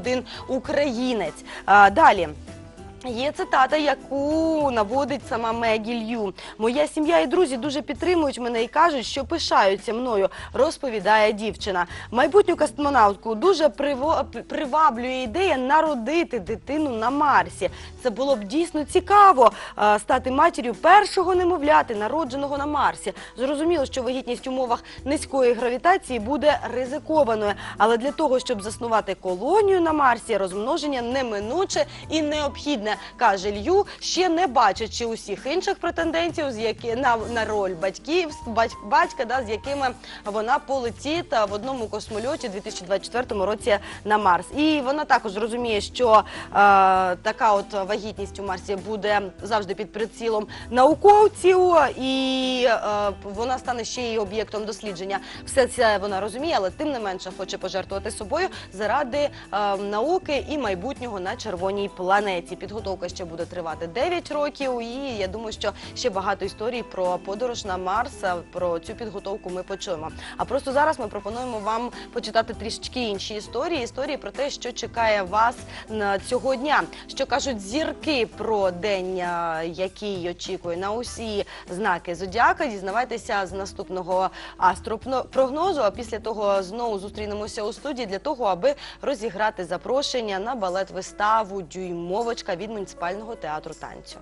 один українець. Далі. Є цитата, яку наводить сама Мегі Лью. Моя сім'я і друзі дуже підтримують мене і кажуть, що пишаються мною, розповідає дівчина. Майбутню космонавтку дуже приво- приваблює ідея народити дитину на Марсі. Це було б дійсно цікаво е, стати матір'ю першого немовляти, народженого на Марсі. Зрозуміло, що вагітність в умовах низької гравітації буде ризикованою, але для того, щоб заснувати колонію на Марсі, розмноження неминуче і необхідне, каже Лью, ще не бачачи усіх інших претендентів, з які на, на роль батьків, бать- батька, да, з якими вона полетить в одному космольоті у 2024 році на Марс. І вона також розуміє, що е, така от вагітність у Марсі буде завжди під прицілом науковців, і е, вона стане ще й об'єктом дослідження. Все це вона розуміє, але тим не менше хоче пожертвувати собою заради е, науки і майбутнього на червоній планеті. Підготовка ще буде тривати 9 років, і я думаю, що ще багато історій про подорож на Марс, про цю підготовку ми почуємо. А просто зараз ми пропонуємо вам почитати трішечки інші історії. Історії про те, що чекає вас на цього дня. Що кажуть зірки про день, який очікує на усі знаки зодіака. Дізнавайтеся з наступного астропрогнозу. А після того знову зустрінемося у студії для того, аби розіграти запрошення на балет виставу Дюймовочка від муніципального театру танцю.